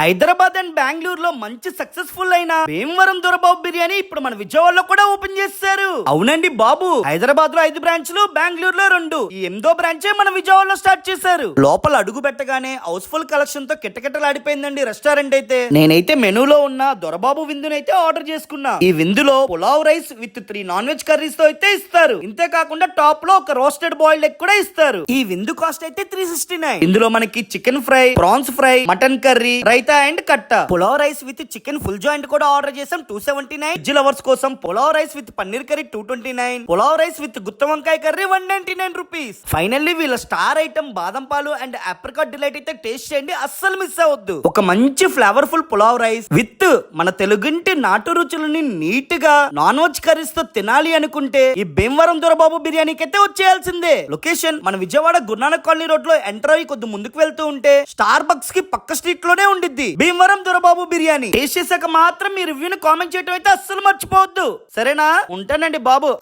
Hyderabad and Bengaluru లో మంచి successful అయిన భీమవరం దొరబాబు బిర్యానీ ఇప్పుడు మన విజయవాడలో కూడా ఓపెన్ చేశారు. అవునండి బాబు. హైదరాబాద్లో ఐదు బ్రాంచ్లు బెంగళూరులో రెండు. ఈ ఎనిమిదో బ్రాంచే మన విజయవాడలో స్టార్ట్ చేశారు. లోపల అడుగు పెట్టగానే హౌస్ఫుల్ కలెక్షన్తో కిటకిటలాడిపోయిందండి రెస్టారెంట్ అయితే. నేనైతే మెనూలో ఉన్న దొరబాబు విందునైతే ఆర్డర్ చేసుకున్నా. ఈ విందులో pulao rice with three non veg కర్రీస్తో అయితే ఇస్తారు. ఇంతే కాకుండా టాప్లో ఒక రోస్టెడ్ బాయిల్డ్ ఎగ్ కూడా ఇస్తారు. ఈ విందు కాస్ట్ అయితే త్రీ సిక్స్టీ నైన్ ఇందులో మనకి chicken fry prawns fry mutton curry raita and కట్ట. Pulao rice with chicken full joint కూడా ఆర్డర్ చేసాం two seventy nine veg lovers కోసం pulao rice with paneer curry two twenty nine pulao rice with గుత్త వంకాయ curry one ninety nine rupees finally వీళ్ళ star item బాదం పాలు and apricot delight అయితే taste చేయండి. అస్సలు మిస్ అవ్వద్దు. ఒక మంచి ఫ్లేవర్ఫుల్ పులావ్ రైస్ విత్ మన తెలుగింటి నాటు రుచులని నీట్గా నాన్ వెజ్ కర్రీస్తో తినాలి అనుకుంటే ఈ భీమవరం దొరబాబు బిర్యానీకి అయితే వచ్చేయాల్సిందే. లొకేషన్ మన విజయవాడ గురునానక్ కాలనీ రోడ్లో ఎంటర్ అయ్యి కొద్ది ముందుకు వెళ్తూ ఉంటే స్టార్ బక్స్కి పక్క స్ట్రీట్లోనే ఉండిద్ది. భీమవరం దొరబాబు బిర్యానీ. టేస్ట్ చేశాక మాత్రం మీ రివ్యూని కామెంట్ చేయడం అయితే అస్సలు మర్చిపోవద్దు. సరేనా? ఉంటానండి బాబు.